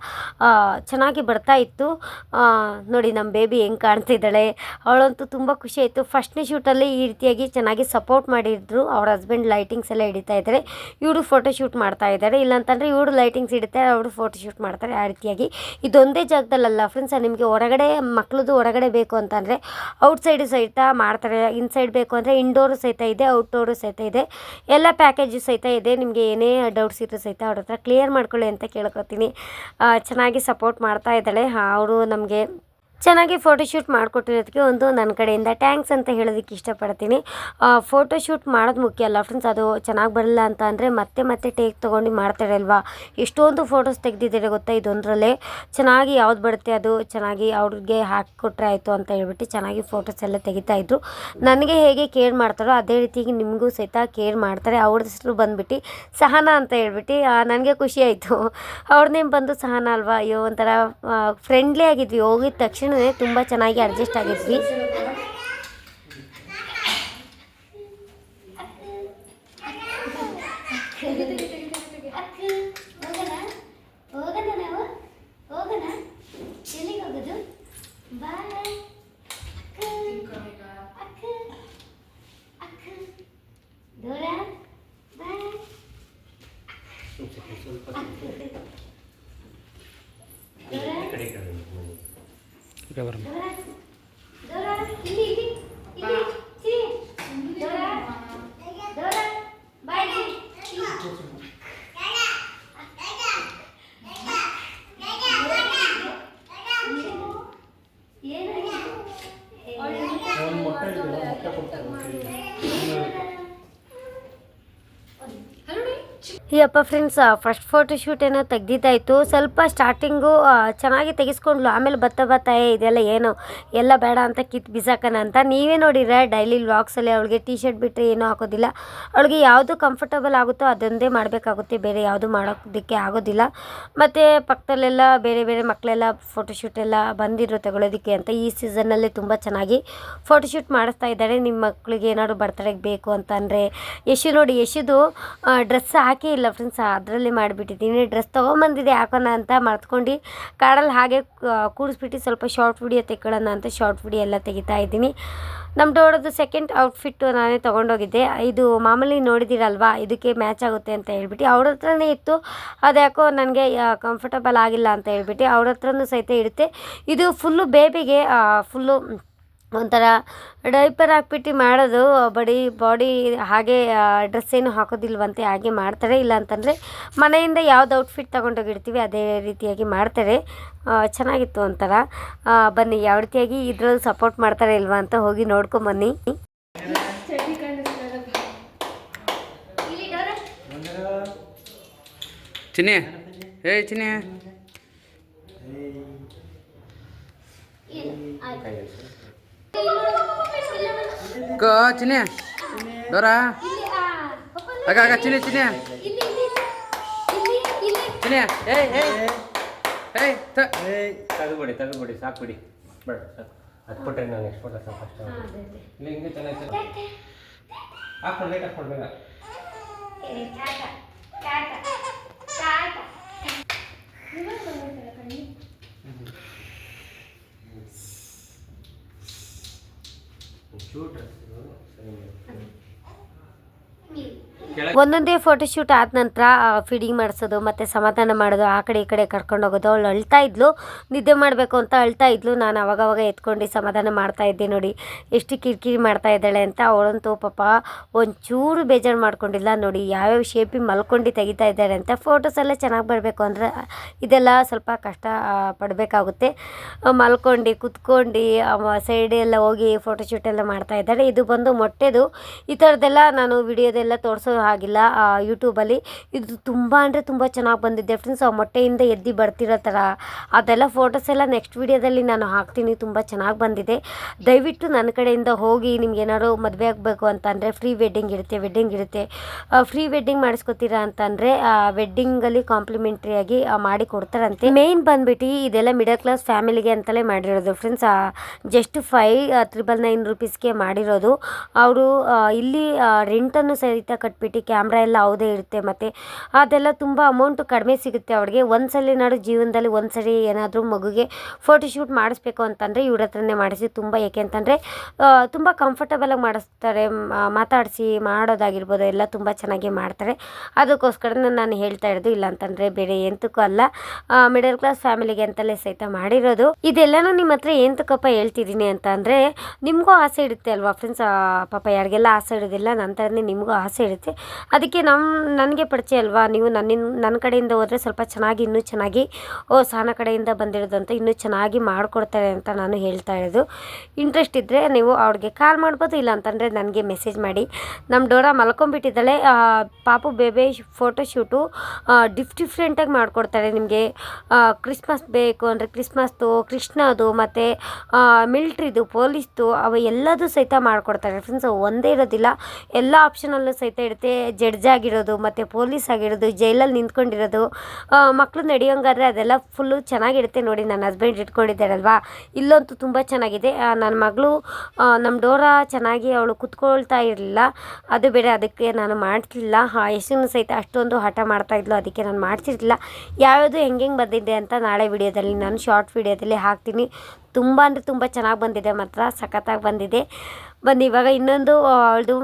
ಚೆನ್ನಾಗಿ ಬರ್ತಾ ಇತ್ತು. ನೋಡಿ ನಮ್ಮ ಬೇಬಿ ಹೆಂಗೆ ಕಾಣ್ತಿದ್ದಾಳೆ. ಅವಳಂತೂ ತುಂಬ ಖುಷಿ ಆಯಿತು. ಫಸ್ಟ್ನೇ ಶೂಟಲ್ಲಿ ಈ ರೀತಿಯಾಗಿ ಚೆನ್ನಾಗಿ ಸಪೋರ್ಟ್ ಮಾಡಿದ್ರು. ಅವ್ರ ಹಸ್ಬೆಂಡ್ ಲೈಟಿಂಗ್ಸ್ ಎಲ್ಲ ಹಿಡಿತಾ ಇದ್ದಾರೆ. ಇವರು ಫೋಟೋ ಶೂಟ್ ಮಾಡ್ತಾ ಇದ್ದಾರೆ. ಇಲ್ಲಾಂತಂದರೆ ಇವರು ಲೈಟಿಂಗ್ಸ್ ಹಿಡಿತಾರೆ ಅವರು ಫೋಟೋ ಶೂಟ್ ಮಾಡ್ತಾರೆ ಆ ರೀತಿಯಾಗಿ. ಇದೊಂದೇ ಜಾಗದಲ್ಲಲ್ಲ ಫ್ರೆಂಡ್ಸ್ ನಿಮಗೆ ಹೊರಗಡೆ ಮಕ್ಳದ್ದು ಹೊರಗಡೆ ಬೇಕು ಅಂತಂದರೆ ಔಟ್ಸೈಡು ಸಹಿತ ಮಾಡ್ತಾರೆ. ಇನ್ಸೈಡ್ ಬೇಕು ಅಂದರೆ ಇಂಡೋರು ಸಹಿತ ಇದೆ ಔಟ್ಡೋರು ಸಹಿತ ಇದೆ. ಎಲ್ಲ ಪ್ಯಾಕೇಜು ಸಹಿತ ಇದೆ. ನಿಮಗೆ ಏನೇ ಡೌಟ್ಸ್ ಇದ್ರೂ ಸಹಿತ ಅವ್ರ ಹತ್ರ ಕ್ಲಿಯರ್ ಮಾಡ್ಕೊಳ್ಳಿ ಅಂತ ಕೇಳ್ಕೊತೀನಿ ಚೆನ್ನಾಗಿ ಸಪೋರ್ಟ್ ಮಾಡ್ತಾ ಇದ್ದಾಳೆ. ಅವರು ನಮಗೆ ಚೆನ್ನಾಗಿ ಫೋಟೋಶೂಟ್ ಮಾಡಿಕೊಟ್ಟಿರೋದಕ್ಕೆ ಒಂದು ನನ್ನ ಕಡೆಯಿಂದ ಟ್ಯಾಂಕ್ಸ್ ಅಂತ ಹೇಳೋದಕ್ಕೆ ಇಷ್ಟಪಡ್ತೀನಿ. ಫೋಟೋಶೂಟ್ ಮಾಡೋದು ಮುಖ್ಯ ಅಲ್ಲ ಫ್ರೆಂಡ್ಸ್ ಅದು ಚೆನ್ನಾಗಿ ಬರಲ್ಲ ಅಂತ ಅಂದರೆ ಮತ್ತೆ ಮತ್ತೆ ಟೇಕ್ ತೊಗೊಂಡು ಮಾಡ್ತಾರೆ ಅಲ್ವಾ ಎಷ್ಟೊಂದು ಫೋಟೋಸ್ ತೆಗೆದಿದ್ದಾರೆ ಗೊತ್ತಾ ಇದೊಂದರಲ್ಲೇ? ಚೆನ್ನಾಗಿ ಯಾವ್ದು ಬರುತ್ತೆ ಅದು? ಚೆನ್ನಾಗಿ ಅವ್ರಿಗೆ ಹಾಕಿಕೊಟ್ರೆ ಆಯಿತು ಅಂತ ಹೇಳ್ಬಿಟ್ಟು ಚೆನ್ನಾಗಿ ಫೋಟೋಸ್ ಎಲ್ಲ ತೆಗಿತಾ ಇದ್ರು. ನನಗೆ ಹೇಗೆ ಕೇರ್ ಮಾಡ್ತಾರೋ ಅದೇ ರೀತಿಯಾಗಿ ನಿಮಗೂ ಸಹಿತ ಕೇರ್ ಮಾಡ್ತಾರೆ. ಅವ್ರ ಹೆಸರು ಬಂದುಬಿಟ್ಟು ಸಹನಾ ಅಂತ ಹೇಳ್ಬಿಟ್ಟು ನನಗೆ ಖುಷಿ ಆಯಿತು. ಅವ್ರ ನೇಮ್ ಬಂದು ಸಹನಾ ಅಲ್ವಾ? ಅಯ್ಯೋ, ಒಂಥರ ಫ್ರೆಂಡ್ಲಿ ಆಗಿದ್ವಿ. ಹೋಗಿದ ತಕ್ಷಣವೇ ತುಂಬ ಚೆನ್ನಾಗಿ ಅಡ್ಜಸ್ಟ್ ಆಗಿದ್ವಿ ಹೋಗೋಣ ಹೋಗೋಣ ನಾವು ಹೋಗೋಣ ಎಲ್ಲಿಗೆ ಹೋಗೋದು ಬಾಯ್ ಅಕ್ಕ ಅಕ್ಕ ಅಕ್ಕ ದೂರ ಬಾಯ್ ದೂರ ದೂರ ಇಲ್ಲಿ ಇಲ್ಲಿ ಇಲ್ಲಿ ಸಿ ದೂರ ದೂರ ಬಾಯ್ ಈ ಅಪ್ಪ ಫ್ರೆಂಡ್ಸ್ ಫಸ್ಟ್ ಫೋಟೋ ಏನೋ ತೆಗ್ದಿದ್ದಾಯಿತು. ಸ್ವಲ್ಪ ಸ್ಟಾರ್ಟಿಂಗು ಚೆನ್ನಾಗಿ ತೆಗೆಸ್ಕೊಂಡ್ಲು. ಆಮೇಲೆ ಬತ್ತ ಬತ್ತ ಇದೆಲ್ಲ ಏನು? ಎಲ್ಲ ಬೇಡ ಅಂತ ಕಿತ್ ಬಿಸಾಕನ ಅಂತ ನೀವೇ ನೋಡಿರ ಡೈಲಿ ವ್ಲಾಗ್ಸಲ್ಲಿ ಅವಳಿಗೆ ಟೀ ಶರ್ಟ್ ಬಿಟ್ಟರೆ ಏನೂ ಹಾಕೋದಿಲ್ಲ. ಅವಳಿಗೆ ಯಾವುದು ಕಂಫರ್ಟಬಲ್ ಆಗುತ್ತೋ ಅದೊಂದೇ ಮಾಡಬೇಕಾಗುತ್ತೆ. ಬೇರೆ ಯಾವುದು ಮಾಡೋದಕ್ಕೆ ಆಗೋದಿಲ್ಲ. ಮತ್ತು ಪಕ್ಕದಲ್ಲೆಲ್ಲ ಬೇರೆ ಬೇರೆ ಮಕ್ಕಳೆಲ್ಲ ಫೋಟೋಶೂಟ್ ಎಲ್ಲ ಬಂದಿದ್ರು ತಗೊಳ್ಳೋದಕ್ಕೆ ಅಂತ ಈ ಸೀಸನ್ನಲ್ಲೇ ತುಂಬ ಚೆನ್ನಾಗಿ ಫೋಟೋಶೂಟ್ ಮಾಡಿಸ್ತಾ ಇದ್ದಾರೆ. ನಿಮ್ಮ ಮಕ್ಕಳಿಗೆ ಏನಾದ್ರು ಬರ್ತಡೆಗೆ ಬೇಕು ಅಂತಂದರೆ ಯಶು ನೋಡಿ, ಯಶುದು ಡ್ರೆಸ್ ಹಾಕೇ ಇಲ್ಲ ಫ್ರೆಂಡ್ಸ್ ಅದರಲ್ಲಿ ಮಾಡಿಬಿಟ್ಟಿದ್ದೀನಿ ಡ್ರೆಸ್ ತೊಗೊಂಬಂದಿದೆ ಹಾಕೋಣ ಅಂತ ಮರ್ತ್ಕೊಂಡು ಕಾಡಲ್ಲಿ ಹಾಗೆ ಕೂಡಿಸ್ಬಿಟ್ಟು ಸ್ವಲ್ಪ ಶಾರ್ಟ್ ವಿಡಿಯೋ ತೆಕ್ಕೊಳ್ಳೋಣ ಅಂತ ಶಾರ್ಟ್ ವಿಡಿಯೋ ಎಲ್ಲ ತೆಗಿತಾ ಇದ್ದೀನಿ. ನಮ್ಮ ಡೋಡೋದು ಸೆಕೆಂಡ್ ಔಟ್ಫಿಟ್ಟು ನಾನೇ ತೊಗೊಂಡೋಗಿದ್ದೆ. ಇದು ಮಾಮೂಲಿ ನೋಡಿದ್ದೀರಲ್ವಾ ಇದಕ್ಕೆ ಮ್ಯಾಚ್ ಆಗುತ್ತೆ ಅಂತ ಹೇಳ್ಬಿಟ್ಟು. ಅವ್ರ ಹತ್ರನೇ ಇತ್ತು ಅದ್ಯಾಕೋ ನನಗೆ ಕಂಫರ್ಟಬಲ್ ಆಗಿಲ್ಲ ಅಂತ ಹೇಳ್ಬಿಟ್ಟು. ಅವ್ರ ಹತ್ರನೂ ಸಹಿತ ಇಡುತ್ತೆ. ಇದು ಫುಲ್ಲು ಬೇಬಿಗೆ ಫುಲ್ಲು ಒಂಥರ ಡೈಪರ್ ಹಾಕ್ಬಿಟ್ಟು ಮಾಡೋದು ಬಡಿ ಬಾಡಿ ಹಾಗೆ ಡ್ರೆಸ್ ಏನು ಹಾಕೋದಿಲ್ವಂತೆ ಹಾಗೆ ಮಾಡ್ತಾರೆ. ಇಲ್ಲ ಅಂತಂದರೆ ಮನೆಯಿಂದ ಯಾವ್ದು ಔಟ್ಫಿಟ್ ತೊಗೊಂಡೋಗಿರ್ತೀವಿ ಅದೇ ರೀತಿಯಾಗಿ ಮಾಡ್ತಾರೆ. ಚೆನ್ನಾಗಿತ್ತು ಒಂಥರ. ಬನ್ನಿ ಯಾವ ರೀತಿಯಾಗಿ ಇದ್ರಲ್ಲಿ ಸಪೋರ್ಟ್ ಮಾಡ್ತಾರೆ ಇಲ್ವಾ ಅಂತ ಹೋಗಿ ನೋಡ್ಕೊಂಬನ್ನಿ. ಚಿನ್ನಿ ಏ ಚಿನ್ನಿ. ಕ ಚಿನ್ನಿ. ಡೋರ ಆಗ ಆಗ ಚಿನ್ನಿ ಚಿನ್ನಿ. ಚಿನ್ನಿ ಏಯ್ ಏಯ್. ಏಯ್ ತ. ಏಯ್ ತೆಗೆದ್ಬಿಡಿ ತೆಗೆದ್ಬಿಡಿ ಸಾಕು ಬಿಡಿ ಅದು ಕೊಟ್ಟರೆ ನಾನು ಎಷ್ಟು ಫೋಟೋ ಸಾಕು ಇಲ್ಲಿ ಹಿಂಗೆ ಚೆನ್ನಾಗಿ ಹಾಕ್ಕೊಂಡು ಲೈಟ್ ಹಾಕ್ಕೊಂಡು ಬೇಗ. ಚೂರು ಡ್ರೆಸ್ಸು ಸರಿ ಒಂದೊಂದೇ ಫೋಟೋಶೂಟ್ ಆದ ನಂತರ ಫೀಡಿಂಗ್ ಮಾಡಿಸೋದು, ಮತ್ತು ಸಮಾಧಾನ ಮಾಡೋದು, ಆ ಕಡೆ ಈ ಕಡೆ ಕರ್ಕೊಂಡು ಹೋಗೋದು, ಅವಳು ಅಳ್ತಾ ಇದ್ಲು. ನಿದ್ದೆ ಮಾಡಬೇಕು ಅಂತ ಅಳ್ತಾ ಇದ್ಲು. ನಾನು ಅವಾಗವಾಗ ಎತ್ಕೊಂಡು ಸಮಾಧಾನ ಮಾಡ್ತಾ ಇದ್ದೆ ನೋಡಿ. ಎಷ್ಟು ಕಿರಿಕಿರಿ ಮಾಡ್ತಾ ಇದ್ದಾಳೆ ಅಂತ ಅವಳಂತೂ ಪಾಪ ಒಂಚೂರು ಬೇಜಾರು ಮಾಡ್ಕೊಂಡಿಲ್ಲ ನೋಡಿ. ಯಾವ್ಯಾವ ಶೇಪಿಗೆ ಮಲ್ಕೊಂಡು ತೆಗಿತಾ ಇದ್ದಾರೆ ಅಂತ ಫೋಟೋಸ್ ಎಲ್ಲ ಚೆನ್ನಾಗಿ ಬರಬೇಕು ಅಂದರೆ, ಇದೆಲ್ಲ ಸ್ವಲ್ಪ ಕಷ್ಟ ಪಡಬೇಕಾಗುತ್ತೆ. ಮಲ್ಕೊಂಡು, ಕುತ್ಕೊಂಡು ಸೈಡ್ ಎಲ್ಲ ಹೋಗಿ ಫೋಟೋಶೂಟ್ ಎಲ್ಲ ಮಾಡ್ತಾ ಇದ್ದಾರೆ ಇದು ಬಂದು ಮೊಟ್ಟೆದು. ಈ ಥರದ್ದೆಲ್ಲ ನಾನು ವಿಡಿಯೋದೆಲ್ಲ ತೋರಿಸೋ ಹಾಗಿಲ್ಲ. ಯೂಟ್ಯೂಬಲ್ಲಿ ಇದು ತುಂಬ ಅಂದರೆ ತುಂಬ ಚೆನ್ನಾಗಿ ಬಂದಿದೆ ಫ್ರೆಂಡ್ಸ್ ಆ, ಮೊಟ್ಟೆಯಿಂದ ಎದ್ದು ಬರ್ತಿರೋ ಥರ ಅದೆಲ್ಲ ಫೋಟೋಸ್ ಎಲ್ಲ ನೆಕ್ಸ್ಟ್ ವೀಡಿಯೋದಲ್ಲಿ ನಾನು ಹಾಕ್ತೀನಿ. ತುಂಬ ಚೆನ್ನಾಗಿ ಬಂದಿದೆ. ದಯವಿಟ್ಟು ನನ್ನ ಕಡೆಯಿಂದ ಹೋಗಿ ನಿಮ್ಗೆ ಏನಾದ್ರು ಮದುವೆ ಆಗಬೇಕು ಅಂತಂದರೆ ಫ್ರೀ ವೆಡ್ಡಿಂಗ್ ಇರುತ್ತೆ ವೆಡ್ಡಿಂಗ್ ಇರುತ್ತೆ. ಫ್ರೀ ವೆಡ್ಡಿಂಗ್ ಮಾಡಿಸ್ಕೊತೀರಾ ಅಂತಂದರೆ ವೆಡ್ಡಿಂಗಲ್ಲಿ ಕಾಂಪ್ಲಿಮೆಂಟ್ರಿಯಾಗಿ ಮಾಡಿ ಕೊಡ್ತಾರಂತೆ. ಮೇಯ್ನ್ ಬಂದ್ಬಿಟ್ಟು ಇದೆಲ್ಲ ಮಿಡಲ್ ಕ್ಲಾಸ್ ಫ್ಯಾಮಿಲಿಗೆ ಅಂತಲೇ ಮಾಡಿರೋದು friends just five triple nine ರುಪೀಸ್ಗೆ ಮಾಡಿರೋದು. ಅವರು ಇಲ್ಲಿ ರೆಂಟನ್ನು ಸಹಿತ ಕಟ್ಬಿಟ್ಟು ಕ್ಯಾಮ್ರಾ ಎಲ್ಲ ಅವದೇ ಇರುತ್ತೆ ಮತ್ತು ಅದೆಲ್ಲ ತುಂಬ ಅಮೌಂಟು ಕಡಿಮೆ ಸಿಗುತ್ತೆ ಅವ್ರಿಗೆ. ಸಲ ನಾಡು ಜೀವನದಲ್ಲಿ ಒಂದು ಸರಿ ಏನಾದರೂ ಮಗುಗೆ ಫೋಟೋಶೂಟ್ ಮಾಡಿಸ್ಬೇಕು ಅಂತಂದರೆ ಇವ್ರ ಹತ್ರನೇ ಮಾಡಿಸಿ ತುಂಬ, ಏಕೆ ಅಂತಂದರೆ ತುಂಬ ಕಂಫರ್ಟಬಲಾಗಿ ಮಾಡಿಸ್ತಾರೆ. ಮಾತಾಡಿಸಿ ಮಾಡೋದಾಗಿರ್ಬೋದು, ಎಲ್ಲ ತುಂಬ ಚೆನ್ನಾಗಿ ಮಾಡ್ತಾರೆ. ಅದಕ್ಕೋಸ್ಕರ ನಾನು ಹೇಳ್ತಾ ಇರೋದು ಇಲ್ಲ ಅಂತಂದರೆ ಬೇರೆ ಎಂತಕ್ಕೂ ಅಲ್ಲ. ಮಿಡಲ್ ಕ್ಲಾಸ್ ಫ್ಯಾಮಿಲಿಗೆ ಅಂತಲೇ ಸಹಿತ ಮಾಡಿರೋದು. ಇದೆಲ್ಲನೂ ನಿಮ್ಮ ಹತ್ರ ಎಂತಕ್ಕಪ್ಪ ಹೇಳ್ತಿದ್ದೀನಿ ಅಂತ ಅಂದರೆ ನಿಮಗೂ ಆಸೆ ಇರುತ್ತೆ ಅಲ್ವಾ ಫ್ರೆಂಡ್ಸ್ ಪಾಪ ಯಾರಿಗೆಲ್ಲ ಆಸೆ ಇರೋದಿಲ್ಲ ನನ್ನ ಥರನೇ ನಿಮಗೂ ಆಸೆ ಇರುತ್ತೆ. ಅದಕ್ಕೆ ನಮ್ಮ ನನಗೆ ಪರಿಚಯ ಅಲ್ವಾ? ನೀವು ನನ್ನಿಂದ ನನ್ನ ಕಡೆಯಿಂದ ಹೋದರೆ ಸ್ವಲ್ಪ ಚೆನ್ನಾಗಿ, ಇನ್ನೂ ಚೆನ್ನಾಗಿ, ಓ, ಸಾನ ಕಡೆಯಿಂದ ಬಂದಿರೋದಂತ ಇನ್ನೂ ಚೆನ್ನಾಗಿ ಮಾಡಿಕೊಡ್ತಾರೆ ಅಂತ ನಾನು ಹೇಳ್ತಾ ಇರೋದು. ಇಂಟ್ರೆಸ್ಟ್ ಇದ್ದರೆ ನೀವು ಅವ್ರಿಗೆ ಕಾಲ್ ಮಾಡ್ಬೋದು ಇಲ್ಲ ಅಂತಂದರೆ ನನಗೆ ಮೆಸೇಜ್ ಮಾಡಿ. ನಮ್ಮ ಡೋರಾ ಮಲ್ಕೊಂಡ್ಬಿಟ್ಟಿದ್ದಾಳೆ. ಪಾಪು ಬೇಬೆ ಫೋಟೋ ಶೂಟು ಡಿಫ್ ಡಿಫ್ರೆಂಟಾಗಿ ಮಾಡಿಕೊಡ್ತಾರೆ ನಿಮಗೆ. ಕ್ರಿಸ್ಮಸ್ ಬೇಕು ಅಂದರೆ ಕ್ರಿಸ್ಮಸ್ದು ಕೃಷ್ಣದು, ಮತ್ತು ಮಿಲ್ಟ್ರಿದು ಪೊಲೀಸ್ದು ಅವು ಎಲ್ಲದೂ ಸಹಿತ ಮಾಡಿಕೊಡ್ತಾರೆ. ಫ್ರೆಂಡ್ಸ್ ಒಂದೇ ಇರೋದಿಲ್ಲ. ಎಲ್ಲ ಆಪ್ಷನಲ್ಲೂ ಸಹಿತ ಇರುತ್ತೆ. ಜಡ್ಜ್ ಆಗಿರೋದು, ಮತ್ತು ಪೊಲೀಸ್ ಆಗಿರೋದು, ಜೈಲಲ್ಲಿ ನಿಂತ್ಕೊಂಡಿರೋದು ಮಕ್ಕಳು ನಡೆಯೋಂಗಾದ್ರೆ ಅದೆಲ್ಲ ಫುಲ್ಲು ಚೆನ್ನಾಗಿರುತ್ತೆ ನೋಡಿ ನನ್ನ ಹಸ್ಬೆಂಡ್ ಇಟ್ಕೊಂಡಿದ್ದಾರಲ್ವಾ? ಇಲ್ಲಂತೂ ತುಂಬ ಚೆನ್ನಾಗಿದೆ. ನನ್ನ ಮಗಳು ನಮ್ಮ ಡೋರಾ ಚೆನ್ನಾಗಿ ಅವಳು ಕುತ್ಕೊಳ್ತಾ ಇರಲಿಲ್ಲ. ಅದು ಬೇರೆ ಅದಕ್ಕೆ ನಾನು ಮಾಡ್ತಿಲ್ಲ ಯಶುನು ಸಹಿತ ಅಷ್ಟೊಂದು ಹಠ ಮಾಡ್ತಾ ಇದ್ಲು, ಅದಕ್ಕೆ ನಾನು ಮಾಡ್ತಿರ್ಲಿಲ್ಲ. ಯಾವ್ಯಾವುದು ಹೆಂಗೆ ಹೆಂಗೆ ಬಂದಿದೆ ಅಂತ ನಾಳೆ ವಿಡಿಯೋದಲ್ಲಿ, ನಾನು ಶಾರ್ಟ್ ವಿಡಿಯೋದಲ್ಲಿ ಹಾಕ್ತೀನಿ. ತುಂಬ ಅಂದರೆ ತುಂಬ ಚೆನ್ನಾಗಿ ಬಂದಿದೆ ಮಾತ್ರ, ಸಖತ್ತಾಗಿ ಬಂದಿದೆ. ಬಂದು ಇವಾಗ ಇನ್ನೊಂದು ಅವಳದು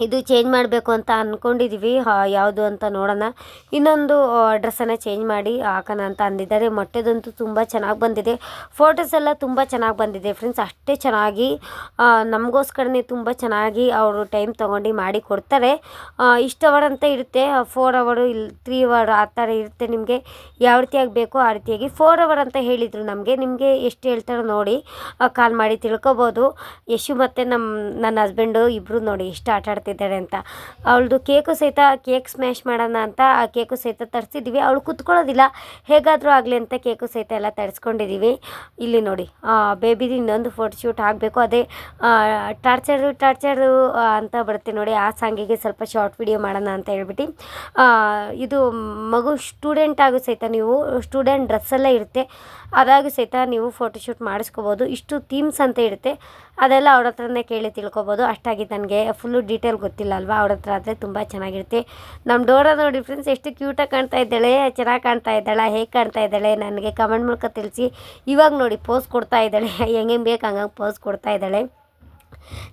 ಇದು ಚೇಂಜ್ ಮಾಡಬೇಕು ಅಂತ ಅಂದ್ಕೊಂಡಿದ್ದೀವಿ ಯಾವುದು ಅಂತ ನೋಡೋಣ. ಇನ್ನೊಂದು ಡ್ರೆಸ್ಸನ್ನು ಚೇಂಜ್ ಮಾಡಿ ಹಾಕೋಣ ಅಂತ ಅಂದಿದ್ದಾರೆ. ಮೊಟ್ಟೆದಂತೂ ತುಂಬ ಚೆನ್ನಾಗಿ ಬಂದಿದೆ. ಫೋಟೋಸ್ ಎಲ್ಲ ತುಂಬ ಚೆನ್ನಾಗಿ ಬಂದಿದೆ ಫ್ರೆಂಡ್ಸ್ ಅಷ್ಟೇ ಚೆನ್ನಾಗಿ ನಮಗೋಸ್ಕರನೇ ತುಂಬ ಚೆನ್ನಾಗಿ ಅವರು ಟೈಮ್ ತೊಗೊಂಡು ಮಾಡಿ ಕೊಡ್ತಾರೆ. ಇಷ್ಟು ಅವರ್ ಅಂತ ಇರುತ್ತೆ. ಫೋರ್ ಅವರು ಇಲ್ಲಿ ತ್ರೀ ಅವರ್ ಆ ಥರ ಇರುತ್ತೆ ನಿಮಗೆ. ಯಾವ ರೀತಿಯಾಗಿ ಬೇಕೋ ಆ ರೀತಿಯಾಗಿ ಫೋರ್ ಅವರ್ ಅಂತ ಹೇಳಿದರು ನಮಗೆ. ನಿಮಗೆ ಎಷ್ಟು ಹೇಳ್ತಾರೋ ನೋಡಿ ಕಾಲ್ ಮಾಡಿ ತಿಳ್ಕೊಬೋದು. ಯಶು ಮತ್ತು ನಮ್ಮ ನನ್ನ ಹಸ್ಬೆಂಡು ಇಬ್ಬರು ನೋಡಿ, ಎಷ್ಟು ಆಟ ಆಡ್ತಿದ್ದಾರೆ ಅಂತ. ಅವಳದು ಕೇಕು ಸಹಿತ ಕೇಕ್ ಸ್ಮ್ಯಾಶ್ ಮಾಡೋಣ ಅಂತ ಆ ಕೇಕು ಸಹಿತ ತರಿಸಿದ್ದೀವಿ ಅವಳು ಕುತ್ಕೊಳ್ಳೋದಿಲ್ಲ. ಹೇಗಾದರೂ ಆಗಲಿ ಅಂತ ಕೇಕು ಸಹಿತ ಎಲ್ಲ ತರಿಸ್ಕೊಂಡಿದ್ದೀವಿ ಇಲ್ಲಿ ನೋಡಿ ಬೇಬಿದು ಇನ್ನೊಂದು ಫೋಟೋಶೂಟ್ ಆಗಬೇಕು. ಅದೇ ಟಾರ್ಚರು ಟಾರ್ಚರು ಅಂತ ಬರುತ್ತೆ ನೋಡಿ. ಆ ಸಾಂಗಿಗೆ ಸ್ವಲ್ಪ ಶಾರ್ಟ್ ವಿಡಿಯೋ ಮಾಡೋಣ ಅಂತ ಹೇಳ್ಬಿಟ್ಟು. ಇದು ಮಗು ಸ್ಟೂಡೆಂಟ್ ಆಗು ಸಹಿತ ನೀವು ಸ್ಟೂಡೆಂಟ್ ಡ್ರೆಸ್ಸೆಲ್ಲ ಇರುತ್ತೆ. ಅದಾಗೂ ಸಹಿತ ನೀವು ಫೋಟೋಶೂಟ್ ಮಾಡಿಸ್ಕೋಬೋದು. ಇಷ್ಟು ಥೀಮ್ಸ್ ಅಂತ ಇರುತ್ತೆ. ಅದೆಲ್ಲ ಅವ್ರ ಹತ್ರನೇ ಕೇಳಿ ತಿಳ್ಕೊಬೋದು. ಅಷ್ಟಾಗಿ ನನಗೆ ಫುಲ್ಲು ಡೀಟೇಲ್ ಗೊತ್ತಿಲ್ಲ ಅಲ್ವಾ ಅವ್ರ ಹತ್ರ ಆದರೆ ತುಂಬ ಚೆನ್ನಾಗಿರುತ್ತೆ. ನಮ್ಮ ಡೋರ ನೋಡಿ ಫ್ರೆಂಡ್ಸ್ ಎಷ್ಟು ಕ್ಯೂಟಾಗಿ ಕಾಣ್ತಾ ಇದ್ದಾಳೆ, ಚೆನ್ನಾಗಿ ಕಾಣ್ತಾ ಇದ್ದಾಳೆ, ಹೇಗೆ ಕಾಣ್ತಾ ಇದ್ದಾಳೆ ನನಗೆ ಕಮೆಂಟ್ ಮೂಲಕ ತಿಳಿಸಿ. ಇವಾಗ ನೋಡಿ ಪೋಸ್ ಕೊಡ್ತಾ ಇದ್ದಾಳೆ. ಹೆಂಗೆ ಬೇಕು ಹಂಗಂಗೆ ಪೋಸ್ ಕೊಡ್ತಾ ಇದ್ದಾಳೆ.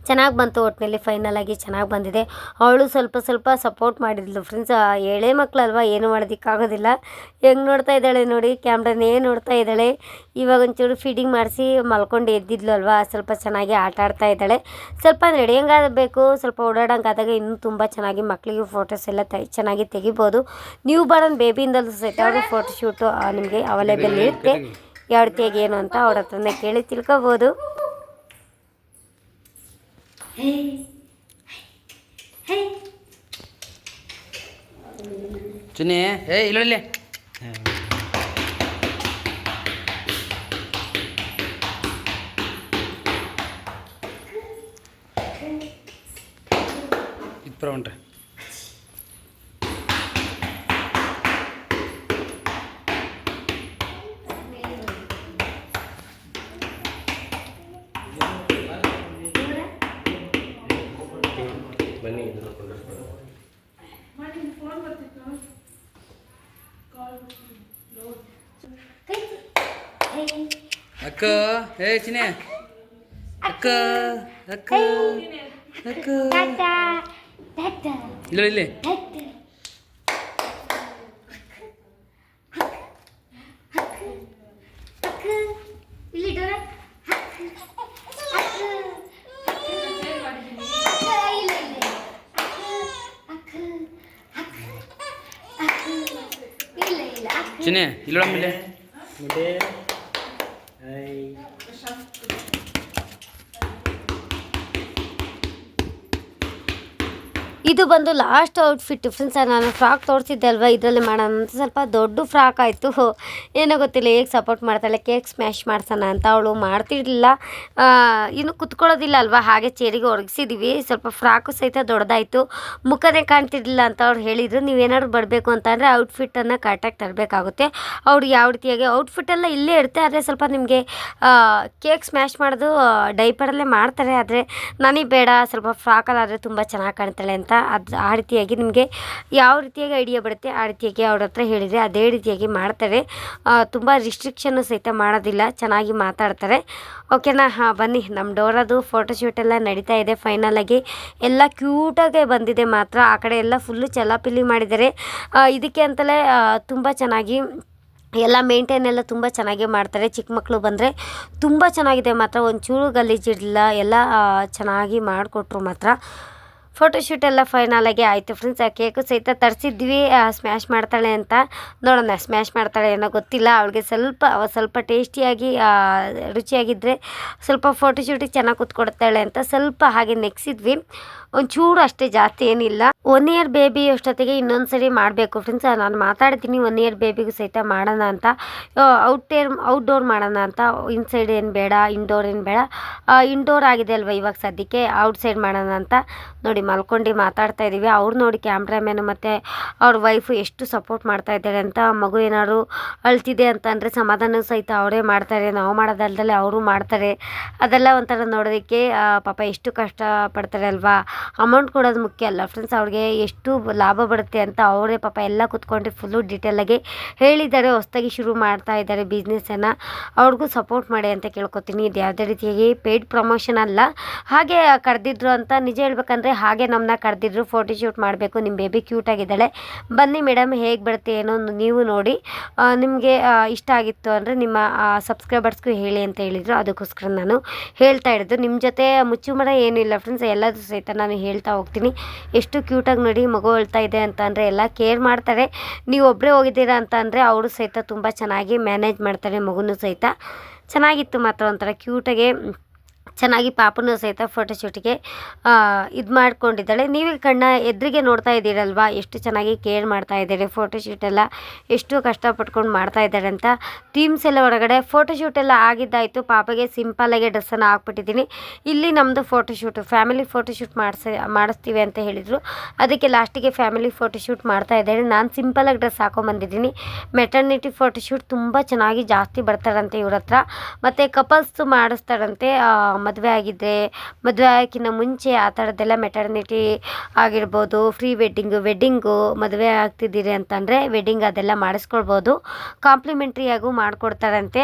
ಚೆನ್ನಾಗಿ ಬಂತು ಒಟ್ಟಿನಲ್ಲಿ ಫೈನಲ್ ಆಗಿ ಚೆನ್ನಾಗಿ ಬಂದಿದೆ. ಅವಳು ಸ್ವಲ್ಪ ಸ್ವಲ್ಪ ಸಪೋರ್ಟ್ ಮಾಡಿದ್ಲು. ಫ್ರೆಂಡ್ಸ್ ಎಳೆ ಮಕ್ಕಳಲ್ವ ಏನು ಮಾಡೋದಕ್ಕಾಗೋದಿಲ್ಲ. ಹೆಂಗೆ ನೋಡ್ತಾ ಇದ್ದಾಳೆ ನೋಡಿ ಕ್ಯಾಮ್ರನೇ ನೋಡ್ತಾ ಇದ್ದಾಳೆ. ಇವಾಗ ಒಂಚೂರು ಫೀಡಿಂಗ್ ಮಾಡಿಸಿ ಮಲ್ಕೊಂಡು ಎದ್ದಿದ್ಲು ಅಲ್ವಾ ಸ್ವಲ್ಪ ಚೆನ್ನಾಗಿ ಆಟ ಆಡ್ತಾ ಇದ್ದಾಳೆ. ಸ್ವಲ್ಪ ನಡೆಯಂಗಾಗಬೇಕು, ಸ್ವಲ್ಪ ಓಡಾಡೋಂಗಾದಾಗ ಇನ್ನೂ ತುಂಬ ಚೆನ್ನಾಗಿ ಮಕ್ಕಳಿಗೆ ಫೋಟೋಸ್ ಎಲ್ಲ ತೆ ಚೆನ್ನಾಗಿ ತೆಗಿಬೋದು. ನೀವು ಬರೋನ್ ಬೇಬಿಯಿಂದಲೂ ಸಹಿತ ಅವರು ಫೋಟೋ ಶೂಟು ನಿಮಗೆ ಅವೈಲೇಬಲ್ ಇರುತ್ತೆ. ಯಾವ ರೀತಿಯಾಗಿ ಏನು ಅಂತ ಅವ್ರ ಹತ್ರನೇ ಕೇಳಿ ತಿಳ್ಕೊಬೋದು. ಚಿನ್ನಿ ಏ ಇಲ್ಲ ಇದು ಬರೋಣ್ರಿ ಬನ್ನಿ ಇದನ್ನು ಕೊಂಡಿಸ್ಕೊಳ್ಳೋಣ. ಅಕ್ಕ ಏ ಚಿನ್ನಿ. ಅಕ್ಕ ಅಕ್ಕ ಅಕ್ಕ. ಇಲ್ಲ ಇಲ್ಲಿ. ಚಿನ್ನಿ ಇಲ್ಲ ಇದು ಬಂದು ಲಾಸ್ಟ್ ಔಟ್ಫಿಟ್ ಫ್ರೆಂಡ್ಸ್ ನಾನು ಫ್ರಾಕ್ ತೋರಿಸಿದ್ದೆ ಅಲ್ವಾ? ಇದರಲ್ಲಿ ಮಾಡೋಣ ಅಂತ ಸ್ವಲ್ಪ ದೊಡ್ಡ ಫ್ರಾಕ್ ಆಯಿತು. ಏನೋ ಗೊತ್ತಿಲ್ಲ, ಹೇಗೆ ಸಪೋರ್ಟ್ ಮಾಡ್ತಾಳೆ ಕೇಕ್ ಸ್ಮ್ಯಾಶ್ ಮಾಡ್ಸೋಣ ಅಂತ ಅವಳು ಮಾಡ್ತಿರ್ಲಿಲ್ಲ. ಇನ್ನು ಕುತ್ಕೊಳ್ಳೋದಿಲ್ಲ ಅಲ್ವಾ? ಹಾಗೆ ಚೇರಿಗೆ ಒರಗಿಸಿದ್ದೀವಿ ಸ್ವಲ್ಪ ಫ್ರಾಕು ಸಹಿತ ದೊಡ್ಡದಾಯಿತು. ಮುಖನೇ ಕಾಣ್ತಿರ್ಲಿಲ್ಲ ಅಂತ ಅವ್ರು ಹೇಳಿದರು. ನೀವೇನಾದ್ರು ಬರಬೇಕು ಅಂತಂದರೆ ಔಟ್ಫಿಟ್ಟನ್ನು ಕರೆಕ್ಟಾಗಿ ತರಬೇಕಾಗುತ್ತೆ. ಅವ್ರು ಯಾವ ರೀತಿಯಾಗಿ ಔಟ್ಫಿಟ್ಟೆಲ್ಲ ಇಲ್ಲೇ ಇರುತ್ತೆ, ಆದರೆ ಸ್ವಲ್ಪ ನಿಮಗೆ ಕೇಕ್ ಸ್ಮ್ಯಾಶ್ ಮಾಡೋದು ಡೈಪರಲ್ಲೇ ಮಾಡ್ತಾರೆ. ಆದರೆ ನನಗೆ ಬೇಡ, ಸ್ವಲ್ಪ ಫ್ರಾಕಲ್ಲಾದರೆ ತುಂಬ ಚೆನ್ನಾಗಿ ಕಾಣ್ತಾಳೆ ಅಂತ. ಅದು ಆ ರೀತಿಯಾಗಿ ನಿಮಗೆ ಯಾವ ರೀತಿಯಾಗಿ ಐಡಿಯಾ ಬರುತ್ತೆ ಆ ರೀತಿಯಾಗಿ ಅವ್ರ ಹತ್ರ ಹೇಳಿದರೆ ಅದೇ ರೀತಿಯಾಗಿ ಮಾಡ್ತಾರೆ ತುಂಬ ರಿಸ್ಟ್ರಿಕ್ಷನ್ನು ಸಹಿತ ಮಾಡೋದಿಲ್ಲ, ಚೆನ್ನಾಗಿ ಮಾತಾಡ್ತಾರೆ. ಓಕೆನಾ ಹಾಂ, ಬನ್ನಿ. ನಮ್ಮ ಡೋರದು ಫೋಟೋಶೂಟ್ ಎಲ್ಲ ನಡೀತಾ ಇದೆ ಫೈನಲಾಗಿ ಎಲ್ಲ ಕ್ಯೂಟಾಗೆ ಬಂದಿದೆ ಮಾತ್ರ. ಆ ಕಡೆ ಎಲ್ಲ ಫುಲ್ಲು ಚಲಾಪಿಲಿ ಮಾಡಿದ್ದಾರೆ. ಇದಕ್ಕೆ ಅಂತಲೇ ತುಂಬ ಚೆನ್ನಾಗಿ ಎಲ್ಲ ಮೇಂಟೈನ್ ಎಲ್ಲ ತುಂಬ ಚೆನ್ನಾಗೇ ಮಾಡ್ತಾರೆ. ಚಿಕ್ಕ ಮಕ್ಕಳು ಬಂದರೆ ತುಂಬ ಚೆನ್ನಾಗಿದೆ ಮಾತ್ರ. ಒಂಚೂರು ಗಲೀಜಿರಲಿಲ್ಲ. ಎಲ್ಲ ಚೆನ್ನಾಗಿ ಮಾಡಿಕೊಟ್ರು ಮಾತ್ರ. ಫೋಟೋಶೂಟ್ ಎಲ್ಲ ಆಗಿ ಆಯಿತು ಫ್ರೆಂಡ್ಸ್ ಆ ಕೇಕು ಸಹಿತ ತರಿಸಿದ್ವಿ. ಸ್ಮ್ಯಾಶ್ ಮಾಡ್ತಾಳೆ ಅಂತ. ನೋಡೋಣ ಸ್ಮ್ಯಾಶ್ ಮಾಡ್ತಾಳೆ ಏನೋ ಗೊತ್ತಿಲ್ಲ. ಅವಳಿಗೆ ಸ್ವಲ್ಪ, ಅವ ಸ್ವಲ್ಪ ಟೇಸ್ಟಿಯಾಗಿ ರುಚಿಯಾಗಿದ್ದರೆ ಸ್ವಲ್ಪ ಫೋಟೋಶೂಟಿಗೆ ಚೆನ್ನಾಗಿ ಕೂತ್ಕೊಡ್ತಾಳೆ ಅಂತ ಸ್ವಲ್ಪ ಹಾಗೆ ನೆಕ್ಸಿದ್ವಿ ಒಂಚೂರು ಅಷ್ಟೇ ಜಾಸ್ತಿ ಏನಿಲ್ಲ. ಒನ್ ಇಯರ್ ಬೇಬಿ ಅಷ್ಟೊತ್ತಿಗೆ ಇನ್ನೊಂದು ಸರಿ ಮಾಡಬೇಕು ಫ್ರೆಂಡ್ಸ್ ನಾನು ಮಾತಾಡ್ತೀನಿ ಒನ್ ಇಯರ್ ಬೇಬಿಗೂ ಸಹಿತ ಮಾಡೋಣ ಅಂತ. ಔಟ್ಡೇರ್ ಔಟ್ಡೋರ್ ಮಾಡೋಣ ಅಂತ. ಇನ್ಸೈಡ್ ಏನು ಬೇಡ ಇಂಡೋರ್ ಏನು ಬೇಡ. ಇಂಡೋರ್ ಆಗಿದೆ ಅಲ್ವ ಇವಾಗ ಸದ್ಯಕ್ಕೆ ಔಟ್ಸೈಡ್ ಮಾಡೋಣ ಅಂತ. ನೋಡಿ, ಮಲ್ಕೊಂಡು ಮಾತಾಡ್ತಾ ಇದ್ದೀವಿ ಅವ್ರು ನೋಡಿ ಕ್ಯಾಮ್ರಾಮ್ಯಾನು ಮತ್ತು ಅವ್ರ ವೈಫು ಎಷ್ಟು ಸಪೋರ್ಟ್ ಮಾಡ್ತಾ ಇದ್ದಾರೆ ಅಂತ. ಮಗು ಏನಾದ್ರು ಅಳ್ತಿದೆ ಅಂತ ಅಂದರೆ ಸಮಾಧಾನ ಸಹಿತ ಅವರೇ ಮಾಡ್ತಾರೆ. ನಾವು ಮಾಡೋದಲ್ದಲೆ ಅವರು ಮಾಡ್ತಾರೆ. ಅದೆಲ್ಲ ಒಂಥರ ನೋಡೋದಕ್ಕೆ ಪಾಪ ಎಷ್ಟು ಕಷ್ಟ ಪಡ್ತಾರೆ ಅಲ್ವಾ. ಅಮೌಂಟ್ ಕೊಡೋದು ಮುಖ್ಯ ಅಲ್ಲ ಫ್ರೆಂಡ್ಸ್ ಅವ್ರಿಗೆ ಎಷ್ಟು ಲಾಭ ಬರುತ್ತೆ ಅಂತ ಅವರೇ ಪಾಪ ಎಲ್ಲ ಕುತ್ಕೊಂಡು ಫುಲ್ಲು ಡೀಟೇಲಾಗಿ ಹೇಳಿದ್ದಾರೆ ಹೊಸ್ತಾಗಿ ಶುರು ಮಾಡ್ತಾ ಇದ್ದಾರೆ ಬಿಸ್ನೆಸ್ಸನ್ನು ಅವ್ರಿಗೂ ಸಪೋರ್ಟ್ ಮಾಡಿ ಅಂತ ಕೇಳ್ಕೊತೀನಿ. ಇದು ಯಾವುದೇ ರೀತಿಯಾಗಿ ಪೇಯ್ಡ್ ಪ್ರಮೋಷನ್ ಅಲ್ಲ. ಹಾಗೆ ಕರೆದಿದ್ರು ಅಂತ ನಿಜ ಹೇಳ್ಬೇಕಂದ್ರೆ ಹಾಗೆ ನಮ್ಮನ್ನ ಕರೆದಿದ್ರು ಫೋಟೋ ಶೂಟ್ ಮಾಡಬೇಕು ನಿಮ್ಮ ಬೇಬಿ ಕ್ಯೂಟ್ ಆಗಿದ್ದಾಳೆ. ಬನ್ನಿ ಮೇಡಮ್ ಹೇಗೆ ಬರುತ್ತೆ ಏನೋ ನೀವು ನೋಡಿ. ನಿಮಗೆ ಇಷ್ಟ ಆಗಿತ್ತು ಅಂದರೆ ನಿಮ್ಮ ಸಬ್ಸ್ಕ್ರೈಬರ್ಸ್ಗೂ ಹೇಳಿ ಅಂತ ಹೇಳಿದರು. ಅದಕ್ಕೋಸ್ಕರ ನಾನು ಹೇಳ್ತಾ ಇರೋದು. ನಿಮ್ಮ ಜೊತೆ ಮುಚ್ಚುಮರ ಏನಿಲ್ಲ ಫ್ರೆಂಡ್ಸ್ ಎಲ್ಲದೂ ಸಹಿತ ನಾನು ಹೇಳ್ತಾ ಹೋಗ್ತೀನಿ. ಎಷ್ಟು ಕ್ಯೂಟಾಗಿ ನೋಡಿ ಮಗು ಅಳ್ತಾ ಇದೆ ಅಂತ ಅಂದರೆ ಎಲ್ಲ ಕೇರ್ ಮಾಡ್ತಾರೆ. ನೀವು ಒಬ್ಬರೇ ಹೋಗಿದ್ದೀರಾ ಅಂತ ಅಂದರೆ ಅವರು ಸಹಿತ ತುಂಬ ಚೆನ್ನಾಗಿ ಮ್ಯಾನೇಜ್ ಮಾಡ್ತಾರೆ ಮಗುನೂ ಸಹಿತ. ಚೆನ್ನಾಗಿತ್ತು ಮಾತ್ರ ಒಂಥರ ಕ್ಯೂಟಾಗೆ ಚೆನ್ನಾಗಿ ಪಾಪನೂ ಸಹಿತ ಫೋಟೋಶೂಟಿಗೆ ಇದು ಮಾಡ್ಕೊಂಡಿದ್ದಾಳೆ. ನೀವೇ ಕಣ್ಣ ಎದುರಿಗೆ ನೋಡ್ತಾ ಇದ್ದೀರಲ್ವಾ? ಎಷ್ಟು ಚೆನ್ನಾಗಿ ಕೇರ್ ಮಾಡ್ತಾ ಇದ್ದಾರೆ. ಫೋಟೋಶೂಟ್ ಎಲ್ಲ ಎಷ್ಟು ಕಷ್ಟಪಟ್ಕೊಂಡು ಮಾಡ್ತಾ ಇದ್ದಾರೆ ಅಂತ ಥೀಮ್ಸ್ ಎಲ್ಲ ಹೊರಗಡೆ ಫೋಟೋಶೂಟ್ ಎಲ್ಲ ಆಗಿದ್ದಾಯಿತು. ಪಾಪಗೆ ಸಿಂಪಲ್ಲಾಗಿ ಡ್ರೆಸ್ಸನ್ನು ಹಾಕ್ಬಿಟ್ಟಿದ್ದೀನಿ. ಇಲ್ಲಿ ನಮ್ಮದು ಫೋಟೋಶೂಟು ಫ್ಯಾಮಿಲಿ ಫೋಟೋಶೂಟ್ ಮಾಡಿಸಿ, ಮಾಡಿಸ್ತೀವಿ ಅಂತ ಹೇಳಿದರು. ಅದಕ್ಕೆ ಲಾಸ್ಟಿಗೆ ಫ್ಯಾಮಿಲಿ ಫೋಟೋಶೂಟ್ ಮಾಡ್ತಾ ಇದ್ದಾರೆ. ನಾನು ಸಿಂಪಲಾಗಿ ಡ್ರೆಸ್ ಹಾಕೊಂಬಂದಿದ್ದೀನಿ. ಮೆಟರ್ನಿಟಿ ಫೋಟೋಶೂಟ್ ತುಂಬ ಚೆನ್ನಾಗಿ ಜಾಸ್ತಿ ಬರ್ತಾರಂತೆ ಇವ್ರ ಹತ್ರ. ಮತ್ತು ಕಪಲ್ಸ್ ಮಾಡಿಸ್ತಾರಂತೆ ಮದುವೆ ಆಗಿದ್ದರೆ ಮದುವೆ ಆಗೋಕ್ಕಿಂತ ಮುಂಚೆ ಆ ಥರದ್ದೆಲ್ಲ ಮೆಟರ್ನಿಟಿ ಆಗಿರ್ಬೋದು ಫ್ರೀ ವೆಡ್ಡಿಂಗು ವೆಡ್ಡಿಂಗು ಮದುವೆ ಆಗ್ತಿದ್ದೀರಿ ಅಂತಂದರೆ ವೆಡ್ಡಿಂಗ್ ಅದೆಲ್ಲ ಮಾಡಿಸ್ಕೊಳ್ಬೋದು. ಕಾಂಪ್ಲಿಮೆಂಟ್ರಿಯಾಗೂ ಮಾಡಿಕೊಡ್ತಾರಂತೆ.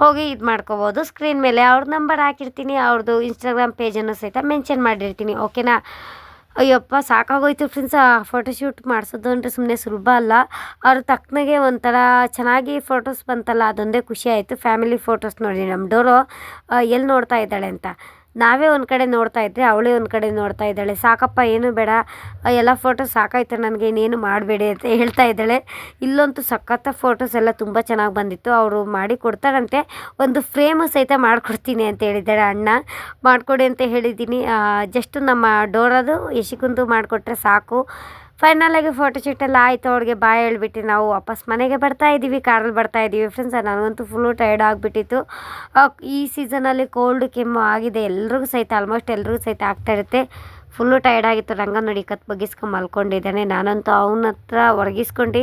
ಹೋಗಿ ಇದು ಮಾಡ್ಕೋಬೋದು. ಸ್ಕ್ರೀನ್ ಮೇಲೆ ಅವ್ರ ನಂಬರ್ ಹಾಕಿರ್ತೀನಿ ಅವ್ರದ್ದು ಇನ್ಸ್ಟಾಗ್ರಾಮ್ ಪೇಜನ್ನು ಸಹಿತ ಮೆನ್ಷನ್ ಮಾಡಿರ್ತೀನಿ. ಓಕೆನಾ ಅಯ್ಯಪ್ಪ, ಸಾಕಾಗೋಯ್ತು ಫ್ರೆಂಡ್ಸ್ ಆ ಫೋಟೋಶೂಟ್ ಮಾಡಿಸೋದು ಅಂದರೆ ಸುಮ್ಮನೆ ಸುಲಭ ಅಲ್ಲ. ಅವ್ರ ತಕ್ಕನಾಗೆ ಒಂಥರ ಚೆನ್ನಾಗಿ ಫೋಟೋಸ್ ಬಂತಲ್ಲ, ಅದೊಂದೇ ಖುಷಿ ಆಯಿತು. ಫ್ಯಾಮಿಲಿ ಫೋಟೋಸ್ ನೋಡಿ ನಮ್ಮ ಡೋರು ಎಲ್ಲಿ ನೋಡ್ತಾ ಇದ್ದಾಳೆ ಅಂತ. ನಾವೇ ಒಂದು ಕಡೆ ನೋಡ್ತಾ ಇದ್ದರೆ ಅವಳೇ ಒಂದು ಕಡೆ ನೋಡ್ತಾ ಇದ್ದಾಳೆ. ಸಾಕಪ್ಪ, ಏನು ಬೇಡ. ಎಲ್ಲ ಫೋಟೋ ಸಾಕಾಯ್ತು, ನನಗೆ ಇನ್ನೇನು ಮಾಡಬೇಡಿ ಅಂತ ಹೇಳ್ತಾ ಇದ್ದಾಳೆ. ಇಲ್ಲಂತೂ ಸಖತ್ತ ಫೋಟೋಸ್ ಎಲ್ಲ ತುಂಬ ಚೆನ್ನಾಗಿ ಬಂದಿತ್ತು. ಅವರು ಮಾಡಿ ಕೊಡ್ತಾರಂತೆ. ಒಂದು ಫ್ರೇಮು ಸಹಿತ ಮಾಡಿಕೊಡ್ತೀನಿ ಅಂತ ಹೇಳಿದ್ದಾಳೆ ಅಣ್ಣ. ಮಾಡಿಕೊಡಿ ಅಂತ ಹೇಳಿದ್ದೀನಿ. ಜಸ್ಟ್ ನಮ್ಮ ಡೋರದು ಯಶಿಕುಂದು ಮಾಡಿಕೊಟ್ರೆ ಸಾಕು. ಫೈನಲಾಗಿ ಫೋಟೋ ಎಲ್ಲ ಆಯಿತು ಅವ್ರಿಗೆ ಬಾಯ್ ಹೇಳ್ಬಿಟ್ಟು ನಾವು ವಾಪಸ್ ಮನೆಗೆ ಬರ್ತಾ ಇದ್ದೀವಿ ಕಾರಲ್ಲಿ ಬರ್ತಾ ಇದ್ದೀವಿ ಫ್ರೆಂಡ್ಸ್ ನನಗಂತೂ ಫುಲ್ಲು ಟೈರ್ಡ್ ಆಗಿಬಿಟ್ಟಿತ್ತು. ಈ ಸೀಸನಲ್ಲಿ ಕೋಲ್ಡ್ ಕೆಮ್ಮು ಆಗಿದೆ, ಎಲ್ರಿಗೂ ಸಹಿತ ಆಲ್ಮೋಸ್ಟ್ ಎಲ್ರಿಗೂ ಸಹಿತ ಆಗ್ತಾ ಇರುತ್ತೆ. ಫುಲ್ಲು ಟೈರ್ಡ್ ಆಗಿತ್ತು ರಂಗ ನೋಡಿ ಕತ್ ಬಗ್ಗಿಸ್ಕೊಂಡು ಮಲ್ಕೊಂಡಿದ್ದಾನೆ. ನಾನಂತೂ ಅವನ ಹತ್ರ ಒರಗಿಸ್ಕೊಂಡು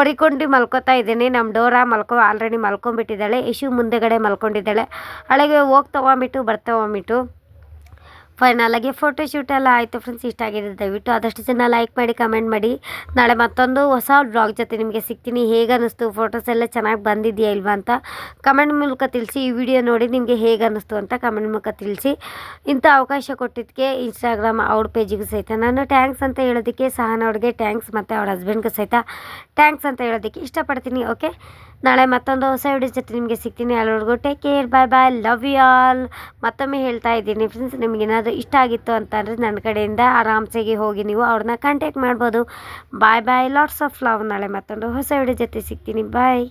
ಒಡಿಕೊಂಡು ಮಲ್ಕೋತಾ ಇದ್ದೀನಿ. ನಮ್ಮ ಡೋರ ಮಲ್ಕೊ ಆಲ್ರೆಡಿ ಮಲ್ಕೊಂಬಿಟ್ಟಿದ್ದಾಳೆ ಇಶು ಮುಂದೆಗಡೆ ಮಲ್ಕೊಂಡಿದ್ದಾಳೆ. ಅಳಗೆ ಹೋಗಿ ತೊಗೊಂಬಿಟ್ಟು ಬರ್ತಾ ಫೈನಲಾಗಿ ಫೋಟೋ ಶೂಟ್ ಎಲ್ಲ ಆಯಿತು ಫ್ರೆಂಡ್ಸ್ ಇಷ್ಟ ಆಗಿದೆ ದಯವಿಟ್ಟು ಆದಷ್ಟು ಜನ ಲೈಕ್ ಮಾಡಿ ಕಮೆಂಟ್ ಮಾಡಿ. ನಾಳೆ ಮತ್ತೊಂದು ಹೊಸ ಬ್ಲಾಗ್ ಜೊತೆ ನಿಮಗೆ ಸಿಗ್ತೀನಿ. ಹೇಗೆ ಅನ್ನಿಸ್ತು? ಫೋಟೋಸ್ ಎಲ್ಲ ಚೆನ್ನಾಗಿ ಬಂದಿದೆಯಾ ಇಲ್ವಾ ಅಂತ ಕಮೆಂಟ್ ಮೂಲಕ ತಿಳಿಸಿ. ಈ ವಿಡಿಯೋ ನೋಡಿ ನಿಮಗೆ ಹೇಗೆ ಅನ್ನಿಸ್ತು ಅಂತ ಕಮೆಂಟ್ ಮೂಲಕ ತಿಳಿಸಿ. ಇಂಥ ಅವಕಾಶ ಕೊಟ್ಟಿದ್ದಕ್ಕೆ ಇನ್ಸ್ಟಾಗ್ರಾಮ್ ಅವ್ರ ಪೇಜಿಗೂ ಸಹಿತ ನಾನು ಟ್ಯಾಂಕ್ಸ್ ಅಂತ ಹೇಳೋದಕ್ಕೆ, ಸಹನ ಅವ್ರಿಗೆ ಟ್ಯಾಂಕ್ಸ್ ಮತ್ತು ಅವ್ರ ಹಸ್ಬೆಂಡ್ಗೂ ಸಹಿತ ಟ್ಯಾಂಕ್ಸ್ ಅಂತ ಹೇಳೋದಕ್ಕೆ ಇಷ್ಟಪಡ್ತೀನಿ ಓಕೆ ನಾಳೆ ಮತ್ತೊಂದು ಹೊಸ ವಿಡಿಯೋ ಜೊತೆ ನಿಮಗೆ ಸಿಗ್ತೀನಿ. ಅಲ್ಲಿವರೆಗೂ take care bye bye love you all ಮತ್ತೊಮ್ಮೆ ಹೇಳ್ತಾ ಇದ್ದೀನಿ ಫ್ರೆಂಡ್ಸ್ ನಿಮಗೇನಾದರೂ ಇಷ್ಟ ಆಗಿತ್ತು ಅಂತಂದರೆ ನನ್ನ ಕಡೆಯಿಂದ ಆರಾಮ್ಸಾಗಿ ಹೋಗಿ ನೀವು ಅವ್ರನ್ನ ಕಾಂಟ್ಯಾಕ್ಟ್ ಮಾಡ್ಬೋದು. Bye bye lots of love ನಾಳೆ ಮತ್ತೊಂದು ಹೊಸ ವಿಡಿಯೋ ಜೊತೆ ಸಿಗ್ತೀನಿ. ಬಾಯ್